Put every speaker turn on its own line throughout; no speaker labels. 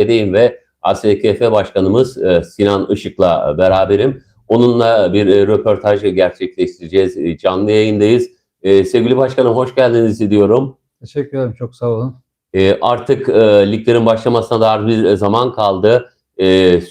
edeyim ve ASKF Başkanımız e, Sinan Işık'la beraberim. Onunla bir e, röportaj gerçekleştireceğiz. E, Canlı yayındayız. Sevgili Başkanım hoş geldiniz diyorum.
Teşekkür ederim. Çok sağ olun.
Artık liglerin başlamasına da az bir zaman kaldı.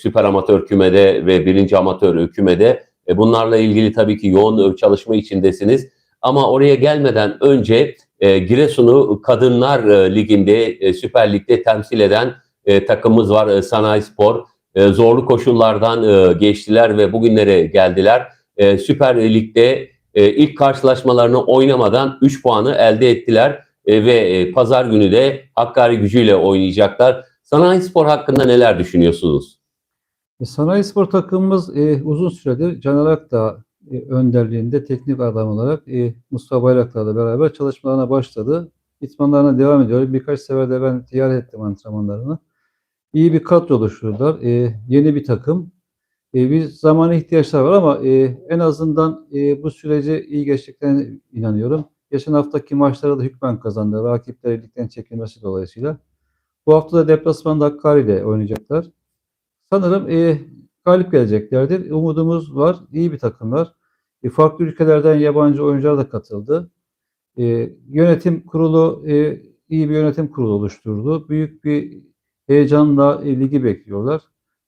Süper amatör kümede ve birinci amatör kümede. Bunlarla ilgili tabii ki yoğun çalışma içindesiniz. Ama oraya gelmeden önce Giresun'u Kadınlar Ligi'nde, Süper Lig'de temsil eden e, takımımız var e, Sanayi Spor. E, zorlu koşullardan e, geçtiler ve bugünlere geldiler. E, Süper Lig'de e, ilk karşılaşmalarını oynamadan 3 puanı elde ettiler E, ve e, pazar günü de Hakkari gücüyle oynayacaklar. Sanayi Spor hakkında neler düşünüyorsunuz?
E, Sanayi Spor takımımız e, uzun süredir Caner Akdağ e, önderliğinde teknik adam olarak e, Mustafa Bayraktar'la beraber çalışmalarına başladı. İtmanlarına devam ediyor. Birkaç sefer de ben ziyaret ettim antrenmanlarını. İyi bir kadro oluşturdular. E, yeni bir takım. E, bir zamana ihtiyaçlar var ama e, en azından e, bu süreci iyi geçeceklerine inanıyorum. Geçen haftaki maçlarda da hükmen kazandı. Rakipleri ligden çekilmesi dolayısıyla. Bu hafta da deplasmanda Hakkari ile oynayacaklar. Sanırım e, galip geleceklerdir. Umudumuz var. İyi bir takımlar. E, farklı ülkelerden yabancı oyuncular da katıldı. E, yönetim kurulu e, iyi bir yönetim kurulu oluşturdu. Büyük bir heyecanla e, ligi bekliyorlar.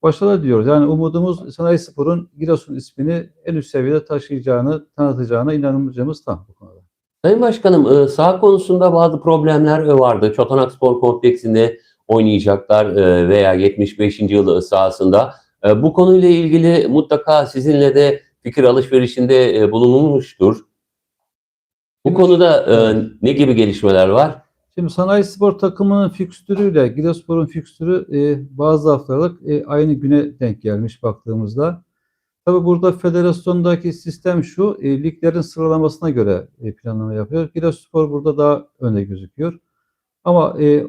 Başarılar diyoruz. Yani umudumuz Sanayi Spor'un Giresun ismini en üst seviyede taşıyacağını, tanıtacağına inanımcımız tam bu konuda.
Sayın Başkanım e, saha konusunda bazı problemler vardı. Çotanak Spor Kompleksinde oynayacaklar e, veya 75. yıl sahasında. E, Bu konuyla ilgili mutlaka sizinle de fikir alışverişinde e, bulunulmuştur. Bu konuda e, ne gibi gelişmeler var?
Şimdi Sanayi Spor takımının fikstürüyle Giresunspor'un fikstürü e, bazı haftalık e, aynı güne denk gelmiş baktığımızda. Tabi burada federasyondaki sistem şu, e, liglerin sıralamasına göre e, planlama yapıyor. Giresunspor burada daha önde gözüküyor. Ama e,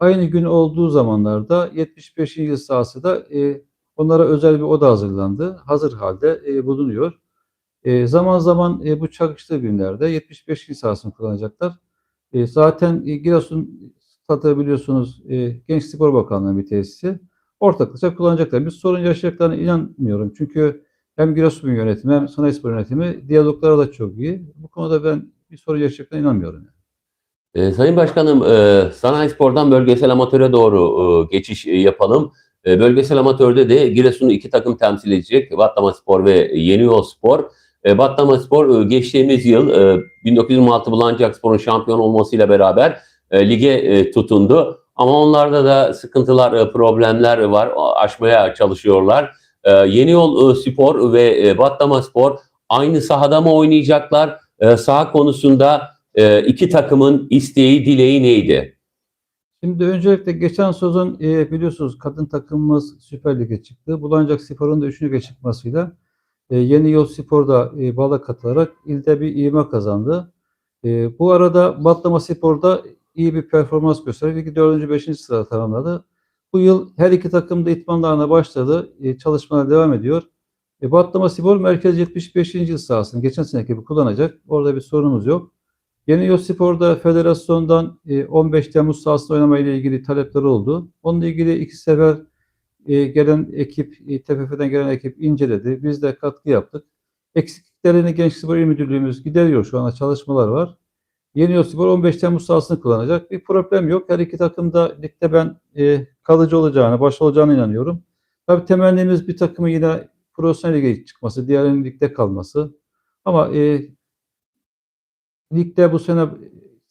aynı gün olduğu zamanlarda 75. yıl sahası da e, onlara özel bir oda hazırlandı. Hazır halde e, bulunuyor. E, zaman zaman e, bu çakıştığı günlerde 75. yıl sahasını kullanacaklar. E, zaten e, Giresun stadı biliyorsunuz e, Genç Spor Bakanlığı'nın bir tesisi. Ortaklaşa kullanacaklar. Bir sorun yaşayacaklarına inanmıyorum. Çünkü hem Giresun yönetimi hem Sanayi Spor yönetimi diyalogları da çok iyi. Bu konuda ben bir sorun yaşayacaklarına inanmıyorum.
E, Sayın Başkanım, e, Sanayi Spor'dan bölgesel amatöre doğru e, geçiş e, yapalım. E, bölgesel amatörde de Giresun'u iki takım temsil edecek. Batlama Spor ve Yeniyol Spor. E, Batlama Spor e, geçtiğimiz yıl e, 1926 Bulancak Spor'un şampiyon olmasıyla beraber e, lige e, tutundu. Ama onlarda da sıkıntılar, e, problemler var. Aşmaya çalışıyorlar. E, Yeniyol e, Spor ve e, Batlama Spor aynı sahada mı oynayacaklar? E, saha konusunda e, iki takımın isteği, dileği neydi?
Şimdi öncelikle geçen sezon e, biliyorsunuz kadın takımımız Süper Lig'e çıktı. Bulancak Spor'un da 3. lige çıkmasıyla e, Yeni Yol Spor'da e, bala katılarak ilde bir ivme kazandı. E, bu arada Batlama Spor'da iyi bir performans gösterdi. Ligi 4. 5. sırada tamamladı. Bu yıl her iki takım da itmanlarına başladı. Çalışmalar devam ediyor. E, Batlama Spor Merkez 75. yıl sahasını geçen seneki gibi kullanacak. Orada bir sorunumuz yok. Yeni Yol Spor'da federasyondan e, 15 Temmuz sahasında oynamayla ilgili talepleri oldu. Onunla ilgili iki sefer e, gelen ekip, e, TFF'den gelen ekip inceledi. Biz de katkı yaptık. Eksikliklerini Gençlik Spor İl Müdürlüğümüz gideriyor. Şu anda çalışmalar var. Yeni Spor 15 Temmuz sahasını kullanacak. Bir problem yok. Her iki takım da ligde ben e, kalıcı olacağını, baş olacağına inanıyorum. Tabii temennimiz bir takımın yine profesyonel lige çıkması, diğerinin ligde kalması. Ama e, ligde bu sene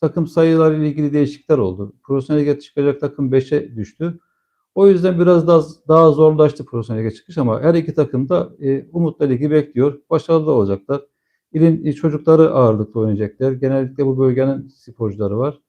takım sayıları ile ilgili değişiklikler oldu. Profesyonel lige çıkacak takım 5'e düştü. O yüzden biraz daha, daha zorlaştı profesyonel lige çıkış ama her iki takım da e, umutla ligi bekliyor. Başarılı olacaklar. İlin e, çocukları ağırlıklı oynayacaklar. Genellikle bu bölgenin sporcuları var.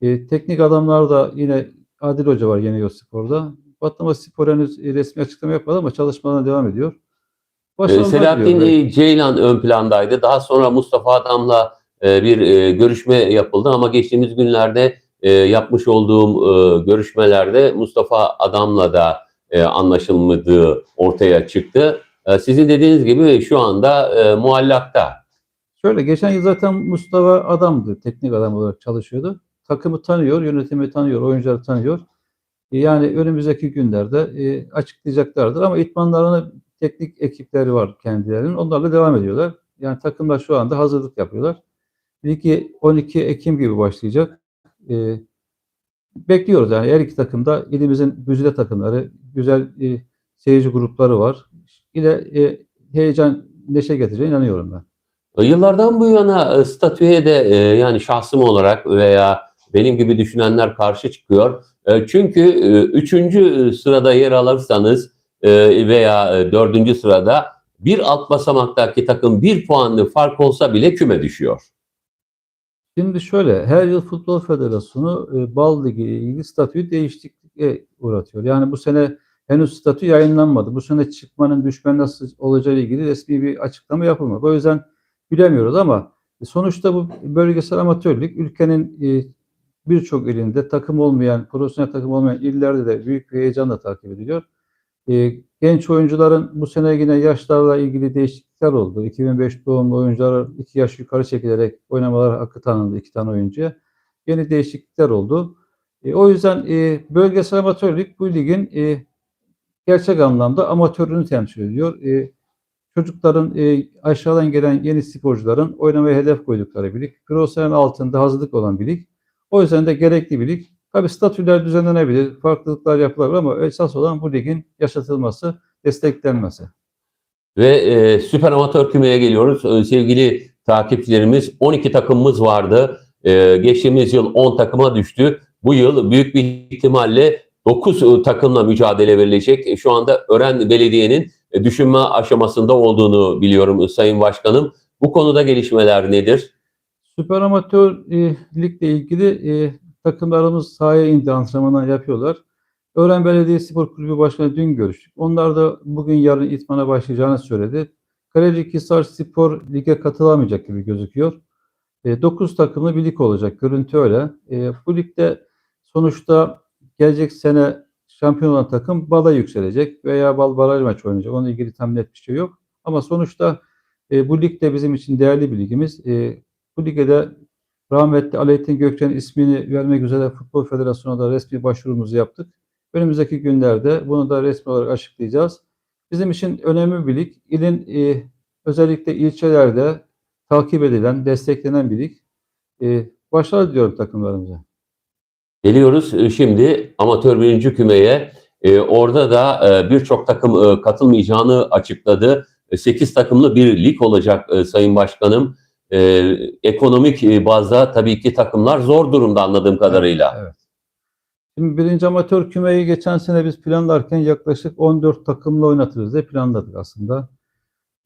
E, teknik adamlar da yine Adil Hoca var Yeni Spor'da. Batlama Spor henüz e, resmi açıklama yapmadı ama çalışmalarına devam ediyor.
E,
Başarılar
Selahattin
diliyorum.
e, Ceylan ön plandaydı. Daha sonra Mustafa Adam'la e, bir görüşme yapıldı ama geçtiğimiz günlerde e, yapmış olduğum e, görüşmelerde Mustafa Adam'la da e, anlaşılmadığı ortaya çıktı. E, sizin dediğiniz gibi şu anda e, muallakta.
Şöyle geçen yıl zaten Mustafa adamdı. Teknik adam olarak çalışıyordu. Takımı tanıyor, yönetimi tanıyor, oyuncuları tanıyor. E, Yani önümüzdeki günlerde e, açıklayacaklardır ama itmanlarını teknik ekipleri var kendilerinin. Onlarla devam ediyorlar. Yani takımlar şu anda hazırlık yapıyorlar. Ligi 12 Ekim gibi başlayacak. E, bekliyoruz yani her iki takımda ilimizin güzide takımları, güzel e, seyirci grupları var. Yine e, heyecan, neşe getireceğine inanıyorum ben.
E, Yıllardan bu yana e, statüye de e, yani şahsım olarak veya benim gibi düşünenler karşı çıkıyor. Çünkü üçüncü sırada yer alırsanız veya dördüncü sırada bir alt basamaktaki takım bir puanlı fark olsa bile küme düşüyor.
Şimdi şöyle, her yıl Futbol Federasyonu e, Bal Ligi ilgili statüyü değişikliğe uğratıyor. Yani bu sene henüz statü yayınlanmadı. Bu sene çıkmanın düşmenin nasıl olacağı ile ilgili resmi bir açıklama yapılmadı. O yüzden bilemiyoruz ama sonuçta bu bölgesel amatörlük ülkenin e, birçok ilinde takım olmayan, profesyonel takım olmayan illerde de büyük bir heyecanla takip ediliyor. E, genç oyuncuların bu sene yine yaşlarla ilgili değişiklikler oldu. 2005 doğumlu oyuncular iki yaş yukarı çekilerek oynamalar hakkı tanındı iki tane oyuncuya. Yeni değişiklikler oldu. E, o yüzden e, bölgesel amatörlük bu ligin e, gerçek anlamda amatörlüğünü temsil ediyor. E, çocukların e, aşağıdan gelen yeni sporcuların oynamaya hedef koydukları bir lig. Profesyonel altında hazırlık olan bir lig. O yüzden de gerekli bir lig. Tabii statüler düzenlenebilir, farklılıklar yapılabilir ama esas olan bu ligin yaşatılması, desteklenmesi.
Ve e, süper amatör kümeye geliyoruz. E, sevgili takipçilerimiz 12 takımımız vardı. E, geçtiğimiz yıl 10 takıma düştü. Bu yıl büyük bir ihtimalle 9 takımla mücadele verilecek. E, Şu anda Ören Belediye'nin e, düşünme aşamasında olduğunu biliyorum Sayın Başkanım. Bu konuda gelişmeler nedir?
Süper amatör e, ligle ilgili e, takımlarımız sahaya indi antrenmanlar yapıyorlar. Öğren Belediye Spor Kulübü Başkanı dün görüştük. Onlar da bugün yarın itmana başlayacağını söyledi. Karacahisar Spor lige katılamayacak gibi gözüküyor. 9 takımlı bir lig olacak. Görüntü öyle. E, bu ligde sonuçta gelecek sene şampiyon olan takım Bal'a yükselecek veya Bal baraj maçı oynayacak. Onunla ilgili tam net bir şey yok. Ama sonuçta e, bu lig de bizim için değerli bir ligimiz. E, bu lige de rahmetli Aleyettin Gökçen'in ismini vermek üzere Futbol Federasyonu'na da resmi başvurumuzu yaptık. Önümüzdeki günlerde bunu da resmi olarak açıklayacağız. Bizim için önemli bir lig. İlin e, özellikle ilçelerde takip edilen, desteklenen bir lig. E, başarılı diliyorum takımlarımıza.
Geliyoruz e, şimdi amatör birinci kümeye. E, orada da e, birçok takım e, katılmayacağını açıkladı. 8 takımlı bir lig olacak e, Sayın Başkanım. E, ekonomik bazda tabii ki takımlar zor durumda anladığım kadarıyla.
Evet. Şimdi birinci amatör kümeyi geçen sene biz planlarken yaklaşık 14 takımla oynatırız diye planladık aslında.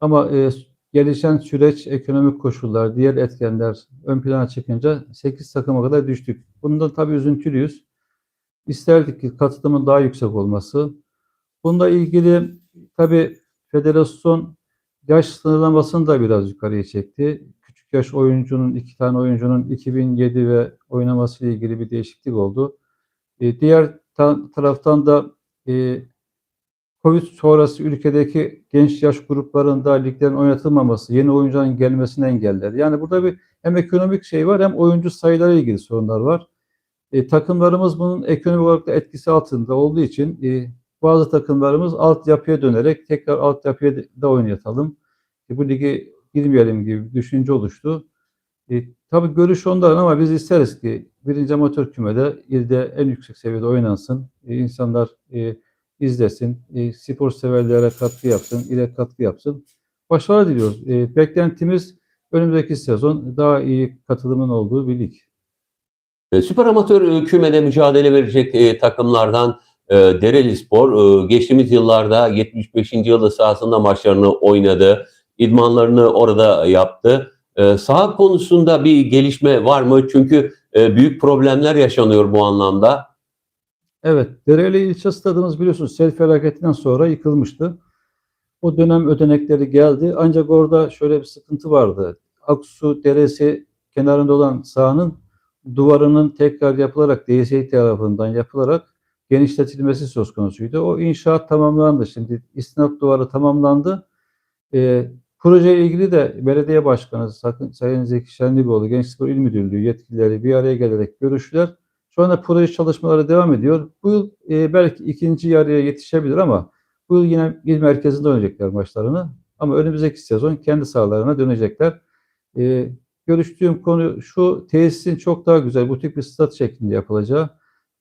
Ama e, gelişen süreç, ekonomik koşullar, diğer etkenler ön plana çıkınca 8 takıma kadar düştük. Bundan tabii üzüntülüyüz. İsterdik ki katılımın daha yüksek olması. Bununla ilgili tabii federasyon yaş sınırlamasını da biraz yukarıya çekti. Yaş oyuncunun, iki tane oyuncunun 2007 ve oynaması ile ilgili bir değişiklik oldu. E, diğer ta- taraftan da e, Covid sonrası ülkedeki genç yaş gruplarında liglerin oynatılmaması, yeni oyuncuların gelmesini engelledi. Yani burada bir hem ekonomik şey var hem oyuncu sayıları ilgili sorunlar var. E, takımlarımız bunun ekonomik olarak da etkisi altında olduğu için e, bazı takımlarımız altyapıya dönerek tekrar altyapıya da oynatalım. E, bu ligi girmeyelim gibi bir düşünce oluştu. E, tabii görüş onların ama biz isteriz ki birinci amatör kümede ilde en yüksek seviyede oynansın. E, insanlar e, izlesin, e, spor severlere katkı yapsın, ile katkı yapsın. Başarı diliyoruz. E, beklentimiz önümüzdeki sezon daha iyi katılımın olduğu bir lig.
E, Süper amatör e, kümede mücadele verecek e, takımlardan e, Dereli Spor e, geçtiğimiz yıllarda 75. yılı sahasında maçlarını oynadı. İdmanlarını orada yaptı. E, saha konusunda bir gelişme var mı? Çünkü e, büyük problemler yaşanıyor bu anlamda.
Evet, Dereli ilçe stadımız biliyorsunuz sel felaketinden sonra yıkılmıştı. O dönem ödenekleri geldi. Ancak orada şöyle bir sıkıntı vardı. Aksu Deresi kenarında olan sahanın duvarının tekrar yapılarak DSİ tarafından yapılarak genişletilmesi söz konusuydu. O inşaat tamamlandı. Şimdi istinat duvarı tamamlandı. Ee, projeyle ilgili de belediye başkanı Sakın, Sayın Zeki Şenlibioğlu, Gençlik Spor İl Müdürlüğü yetkilileri bir araya gelerek görüştüler. Şu anda proje çalışmaları devam ediyor. Bu yıl e, belki ikinci yarıya yetişebilir ama bu yıl yine il merkezinde oynayacaklar maçlarını. Ama önümüzdeki sezon kendi sahalarına dönecekler. E, görüştüğüm konu şu tesisin çok daha güzel butik bir stat şeklinde yapılacağı,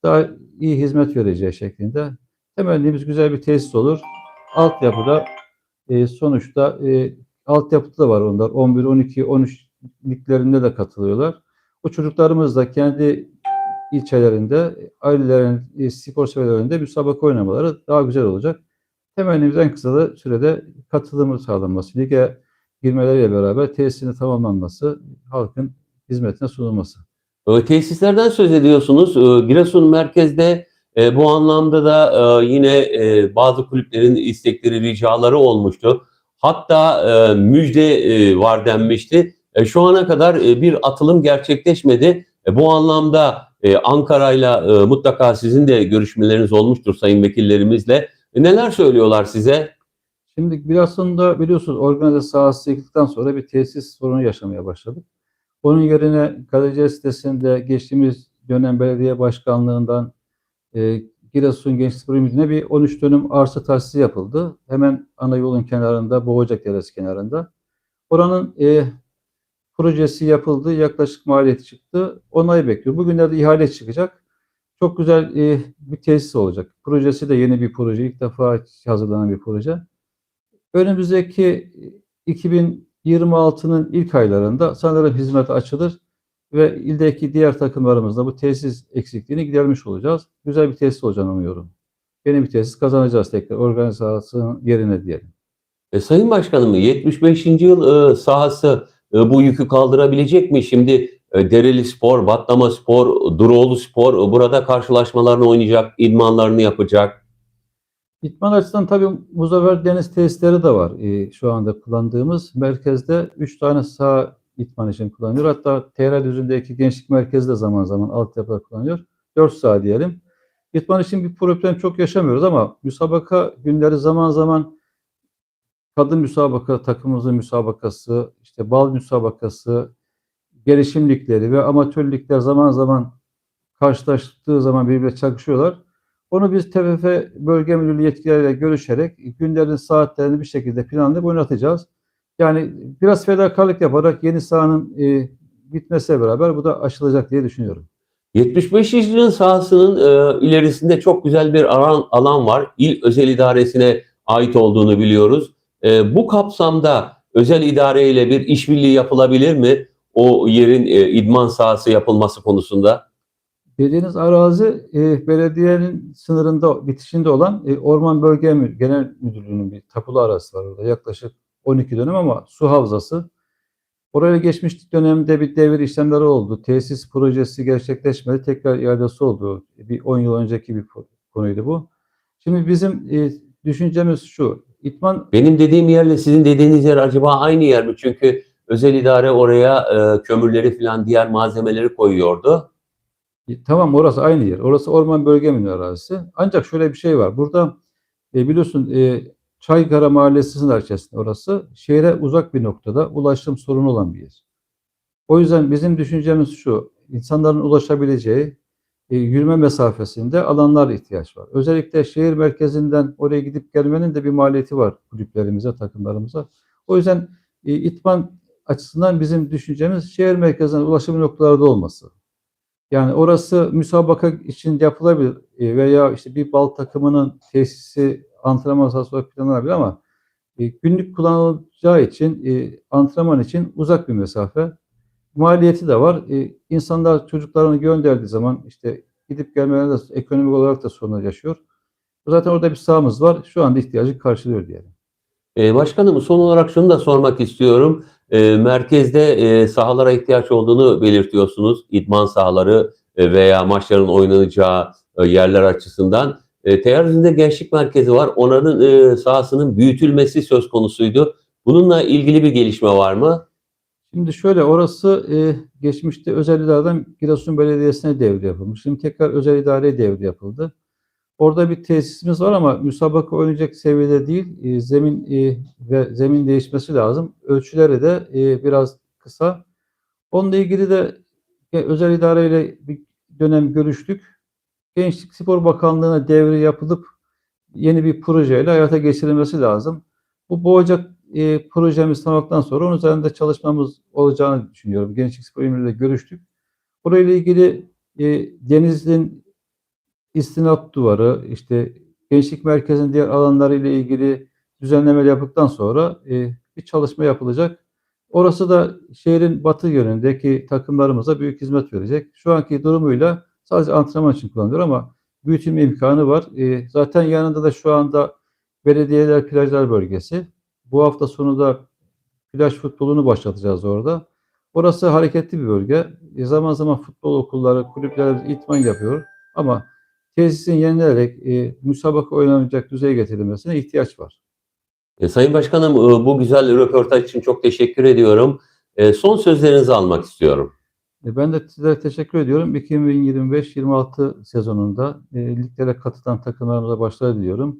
daha iyi hizmet vereceği şeklinde. Temennimiz güzel bir tesis olur. Altyapıda e, sonuçta e, altyapıda da var onlar. 11, 12, 13 liglerinde de katılıyorlar. Bu çocuklarımız da kendi ilçelerinde, ailelerin, e, spor severlerinde müsabaka oynamaları daha güzel olacak. Temennimiz en kısa da sürede katılımı sağlanması, lige girmeleriyle beraber tesisinin tamamlanması, halkın hizmetine sunulması.
E, Tesislerden söz ediyorsunuz. E, Giresun merkezde bu anlamda da yine bazı kulüplerin istekleri, ricaları olmuştu. Hatta e, müjde e, var denmişti. E, şu ana kadar e, bir atılım gerçekleşmedi. E, bu anlamda e, Ankara'yla e, mutlaka sizin de görüşmeleriniz olmuştur sayın vekillerimizle. E, neler söylüyorlar size?
Şimdi biraz sonra biliyorsunuz organize sahası yıkıldıktan sonra bir tesis sorunu yaşamaya başladık. Onun yerine Karaca sitesinde geçtiğimiz dönem belediye başkanlığından e, Giresun Gençlik Müdürlüğü'ne bir 13 dönüm arsa tahsisi yapıldı. Hemen ana yolun kenarında, Boğacak Deresi kenarında. Oranın e, projesi yapıldı, yaklaşık maliyeti çıktı. Onayı bekliyor. Bugünlerde ihale çıkacak. Çok güzel e, bir tesis olacak. Projesi de yeni bir proje. İlk defa hazırlanan bir proje. Önümüzdeki 2026'nın ilk aylarında sanırım hizmete açılır ve ildeki diğer takımlarımızda bu tesis eksikliğini gidermiş olacağız. Güzel bir tesis olacağını umuyorum. Yeni bir tesis kazanacağız tekrar organizasyonun yerine diyelim.
E, Sayın Başkanım 75. yıl e, sahası e, bu yükü kaldırabilecek mi? Şimdi e, Dereli Spor, Batlama Spor, Duroğlu Spor e, burada karşılaşmalarını oynayacak, idmanlarını yapacak.
İtman açısından tabii Muzaffer Deniz tesisleri de var e, şu anda kullandığımız. Merkezde 3 tane saha itman için kullanılıyor. Hatta TR düzündeki gençlik merkezi de zaman zaman altyapıda kullanıyor. 4 saha diyelim. İtman için bir problem çok yaşamıyoruz ama müsabaka günleri zaman zaman kadın müsabaka, takımımızın müsabakası, işte bal müsabakası, gelişim ve amatör ligler zaman zaman karşılaştığı zaman birbirine çakışıyorlar. Onu biz TFF bölge müdürlüğü yetkilileriyle görüşerek günlerin saatlerini bir şekilde planlayıp oynatacağız. Yani biraz fedakarlık yaparak yeni sahanın e, bitmesiyle beraber bu da aşılacak diye düşünüyorum.
75. yılın sahasının e, ilerisinde çok güzel bir alan, alan var. İl özel idaresine ait olduğunu biliyoruz. E, bu kapsamda özel idareyle bir işbirliği yapılabilir mi? O yerin e, idman sahası yapılması konusunda.
Dediğiniz arazi e, belediyenin sınırında, bitişinde olan e, Orman Bölge Genel Müdürlüğü'nün bir tapulu arazisi var orada. Yaklaşık 12 dönem ama su havzası. Oraya geçmiştik dönemde bir devir işlemleri oldu. Tesis projesi gerçekleşmedi. Tekrar iadesi oldu. Bir 10 yıl önceki bir ko- konuydu bu. Şimdi bizim e, düşüncemiz şu. İtman
Benim dediğim yerle sizin dediğiniz yer acaba aynı yer mi? Çünkü özel idare oraya e, kömürleri falan diğer malzemeleri koyuyordu.
E, Tamam orası aynı yer. Orası orman bölge müdürlüğü arazisi. Ancak şöyle bir şey var. Burada e, biliyorsun e, Çaykara Mahallesi'nin içerisinde orası şehre uzak bir noktada ulaşım sorunu olan bir yer. O yüzden bizim düşüncemiz şu. insanların ulaşabileceği e, yürüme mesafesinde alanlar ihtiyaç var. Özellikle şehir merkezinden oraya gidip gelmenin de bir maliyeti var kulüplerimize, takımlarımıza. O yüzden e, itman açısından bizim düşüncemiz şehir merkezine ulaşım noktalarda olması. Yani orası müsabaka için yapılabilir e, veya işte bir bal takımının tesisi antrenman sahası olarak planlanabilir ama e, günlük kullanılacağı için e, antrenman için uzak bir mesafe. Maliyeti de var. E, insanlar çocuklarını gönderdiği zaman işte gidip gelmelerinde ekonomik olarak da sorunlar yaşıyor. Zaten orada bir sahamız var. Şu anda ihtiyacı karşılıyor diyelim.
E, başkanım son olarak şunu da sormak istiyorum. E, merkezde e, sahalara ihtiyaç olduğunu belirtiyorsunuz. İdman sahaları e, veya maçların oynanacağı e, yerler açısından. E, Teyarzı'nda gençlik merkezi var. Onların e, sahasının büyütülmesi söz konusuydu. Bununla ilgili bir gelişme var mı?
Şimdi şöyle orası e, geçmişte özel idareden Giresun Belediyesi'ne devri yapılmış. Şimdi tekrar özel idareye devri yapıldı. Orada bir tesisimiz var ama müsabaka oynayacak seviyede değil. E, zemin e, ve zemin değişmesi lazım. Ölçüleri de e, biraz kısa. Onunla ilgili de e, özel idareyle bir dönem görüştük. Gençlik Spor Bakanlığı'na devri yapılıp yeni bir projeyle hayata geçirilmesi lazım. Bu Boğacak e, projemiz tamamladıktan sonra onun üzerinde çalışmamız olacağını düşünüyorum. Gençlik Spor İmri'yle görüştük. Burayla ilgili e, Denizli'nin istinat duvarı, işte gençlik merkezinin diğer alanları ile ilgili düzenlemeler yaptıktan sonra e, bir çalışma yapılacak. Orası da şehrin batı yönündeki takımlarımıza büyük hizmet verecek. Şu anki durumuyla sadece antrenman için kullanılıyor ama büyütülme imkanı var. E, zaten yanında da şu anda belediyeler plajlar bölgesi. Bu hafta sonu da plaj futbolunu başlatacağız orada. Orası hareketli bir bölge. E, zaman zaman futbol okulları, kulüpler itman yapıyor. Ama tesisin yenilerek e, müsabaka oynanacak düzeye getirilmesine ihtiyaç var.
E, Sayın Başkanım e, bu güzel röportaj için çok teşekkür ediyorum. E, son sözlerinizi almak istiyorum.
E, Ben de sizlere teşekkür ediyorum. 2025-26 sezonunda e, liglere katılan takımlarımıza başarı diliyorum.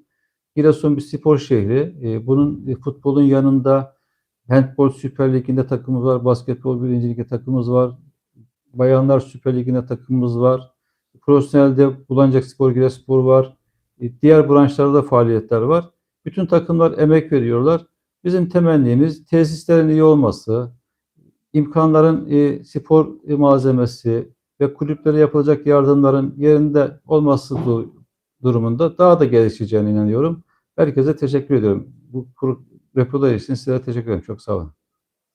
Giresun bir spor şehri. E, bunun e, futbolun yanında Handbol Süper Ligi'nde takımımız var. Basketbol 1. Lig'de takımımız var. Bayanlar Süper Ligi'nde takımımız var. Profesyonelde Bulancak Spor, Giresunspor var. E, Diğer branşlarda faaliyetler var. Bütün takımlar emek veriyorlar. Bizim temennimiz tesislerin iyi olması, imkanların e, spor e, malzemesi ve kulüplere yapılacak yardımların yerinde olması du- durumunda daha da gelişeceğine inanıyorum. Herkese teşekkür ediyorum. Bu röportaj için size teşekkür ederim. Çok sağ olun.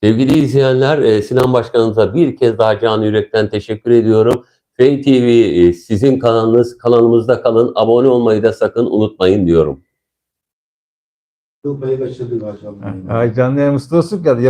Sevgili izleyenler e, Sinan Başkanımıza bir kez daha canı yürekten teşekkür ediyorum. Fey TV e, sizin kanalınız, kanalımızda kalın. Abone olmayı da sakın unutmayın diyorum.
Kıl payı kaçırdık akşam.
Ay canlı yayın ustası geldi.